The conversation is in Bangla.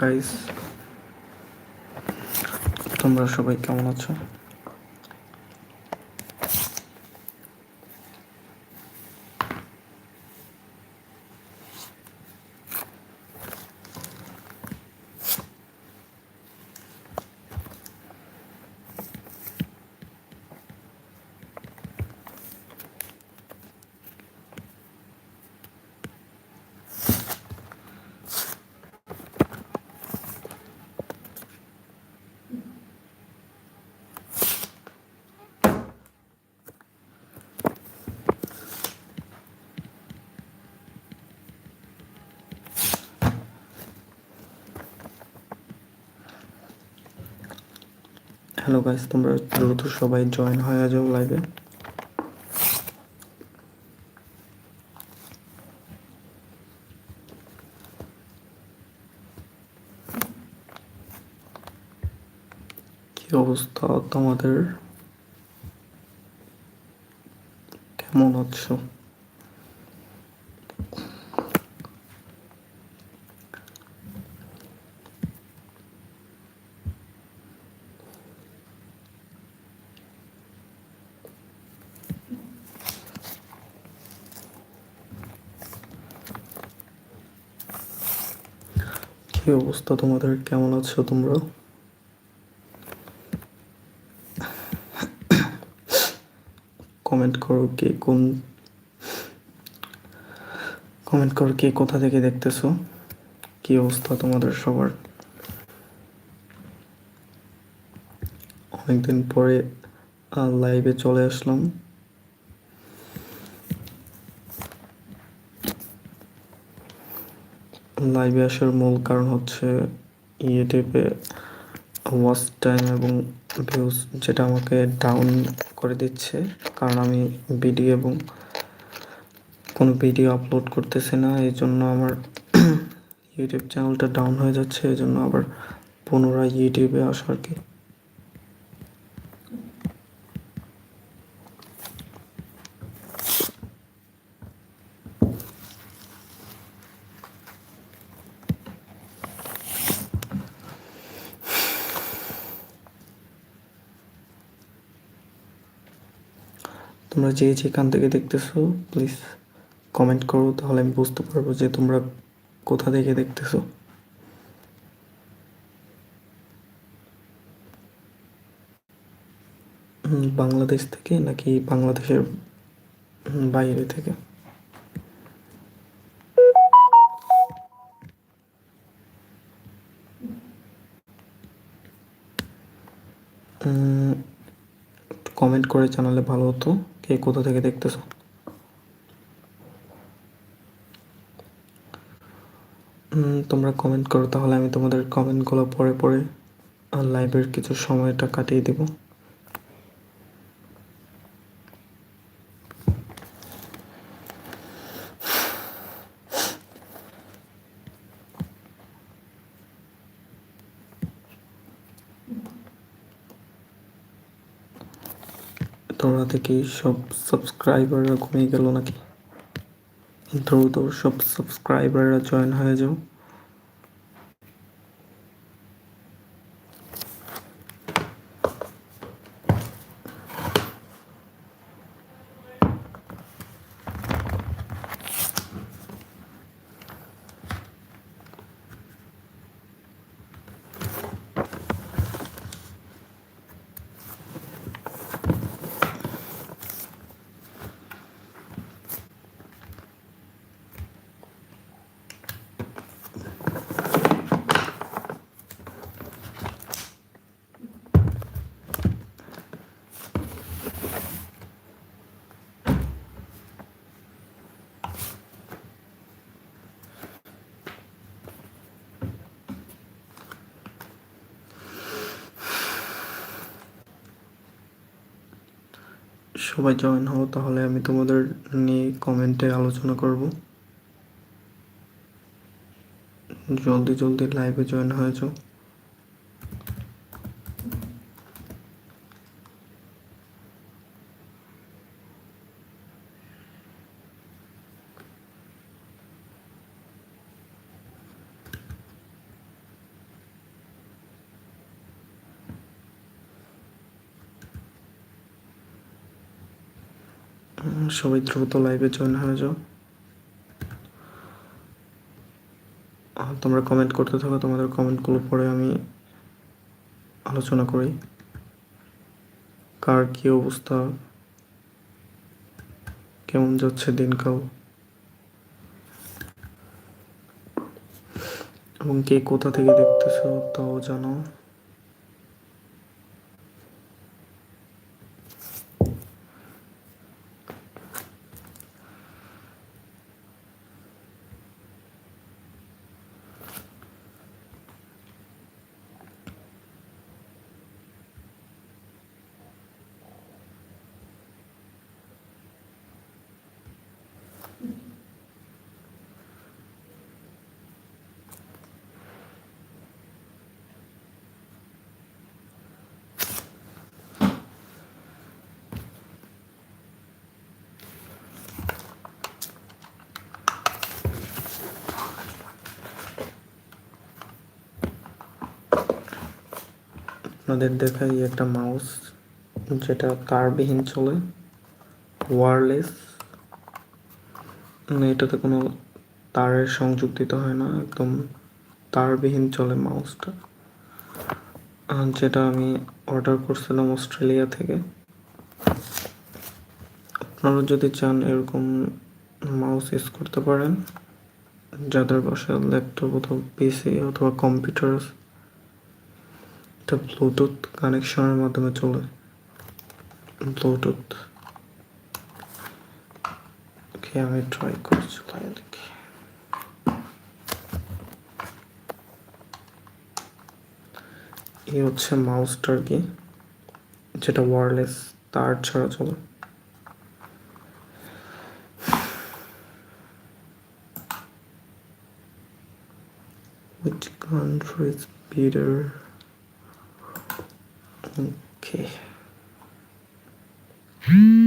গাইস তোমরা সবাই কেমন আছো? হ্যালো গাইস তোমরা দ্রুত সবাই জয়েন হয়ে যাও লাইভে কি অবস্থা তোমাদের? কেমন আছো? কি অবস্থা তোমাদের? কেমন আছো তোমরা? কমেন্ট করো কে কোন, কমেন্ট করো কে কোথা থেকে দেখতেছো? কি অবস্থা তোমাদের সবার? অনেকদিন পরে লাইভে চলে আসলাম। লাইভে আসার মূল কারণ হচ্ছে ইউটিউবে ওয়াচ টাইম এবং ভিউজ যেটা আমাকে ডাউন করে দিচ্ছে। কারণ আমি ভিডিও এবং কোনো ভিডিও আপলোড করতেছি না, এই জন্য আমার ইউটিউব চ্যানেলটা ডাউন হয়ে যাচ্ছে, এই জন্য আবার পুনরায় ইউটিউবে আসার কি। তোমরা যে যেখান থেকে দেখতেছো প্লিজ কমেন্ট করো, তাহলে আমি বুঝতে পারব যে তোমরা কোথা থেকে দেখতেছো। বাংলাদেশ থেকে নাকি বাংলাদেশের বাইরে থেকে? কমেন্ট করে জানালে ভালো হতো। কে কোথা থেকে দেখতেছো? তোমরা কমেন্ট করো, তাহলে আমি তোমাদের কমেন্টগুলো পরে পরে লাইভের কিছু সময়টা কাটিয়ে দেব। তোমরা থেকে সব সাবস্ক্রাইবাররা কমে গেল নাকি? দ্রুত সব সাবস্ক্রাইবাররা জয়েন হয়ে যাও। সবাই জয়েন হও, তাহলে আমি তোমাদের নিয়ে কমেন্টে আলোচনা করব। জলদি জলদি লাইভে জয়েন হয়ে যাও সবাই দ্রুত লাইভে জয়েন হয়ে যাও। তোমরা কমেন্ট করতে থাকো, তোমাদের কমেন্টগুলো পরে আমি আলোচনা করি। কার কি অবস্থা? কেমন যাচ্ছে দিনকাল? এবং কে কোথা থেকে দেখতেছো তাও জানো। আপনাদের দেখাই একটা মাউস যেটা তারবিহীন চলে ওয়ারলেস মানে এটাতে কোনো তারের সংযোগ দিতে হয় না, একদম তারবিহীন চলে মাউসটা যেটা আমি অর্ডার করছিলাম অস্ট্রেলিয়া থেকে। আপনারা যদি চান এরকম মাউস ইউজ করতে পারেন, যাদের বাসায় ল্যাপটপ অথবা পিসি অথবা কম্পিউটার এটা ব্লুটুথ কানেকশনের মাধ্যমে চলে। ব্লুটুথ ওকে আমি ট্রাই করে চলাই এই হচ্ছে মাউসটার কি, যেটা ওয়্যারলেস তার ছাড়া চলে। Which country is better? Okay. Hmm.